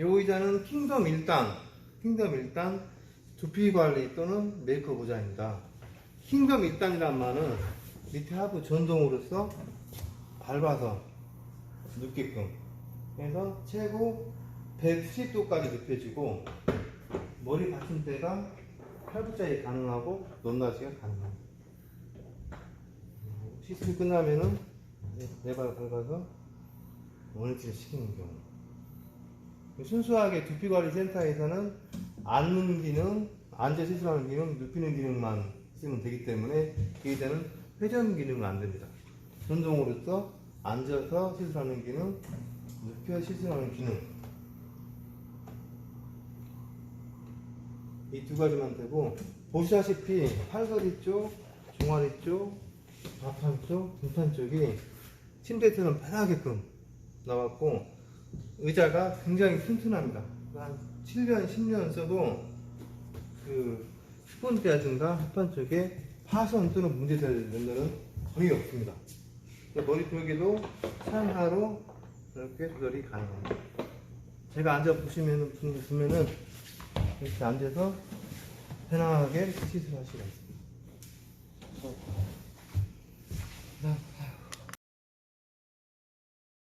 이 의자는 킹덤 1단, 킹덤 1단 두피 관리 또는 메이크업 의자입니다. 킹덤 1단이란 말은 밑에 하부 전동으로서 밟아서 눕게끔 해서 최고 110도까지 눕혀지고 머리 받침대가 8분짜리 가능하고 높낮이가 가능합니다. 시술이 끝나면은 내발 밟아서 원위치를 시키는 경우. 순수하게 두피관리센터에서는 앉는 기능, 앉아 시술하는 기능, 눕히는 기능만 쓰면 되기 때문에 기회자는 회전 기능은 안 됩니다. 전동으로서 앉아서 시술하는 기능, 눕혀 시술하는 기능. 이 두 가지만 되고 보시다시피 팔다리 쪽, 종아리 쪽, 좌판 쪽, 등판 쪽이 침대처럼 편하게끔 나왔고 의자가 굉장히 튼튼합니다. 한 7년, 10년 써도 그 스폰지라든가 합판 쪽에 파손 또는 문제될 면들은 거의 없습니다. 머리 벽에도 상하로 이렇게 조절이 가능합니다. 제가 앉아 보시면 보면은 이렇게 앉아서 편안하게 시술할 수가 있습니다.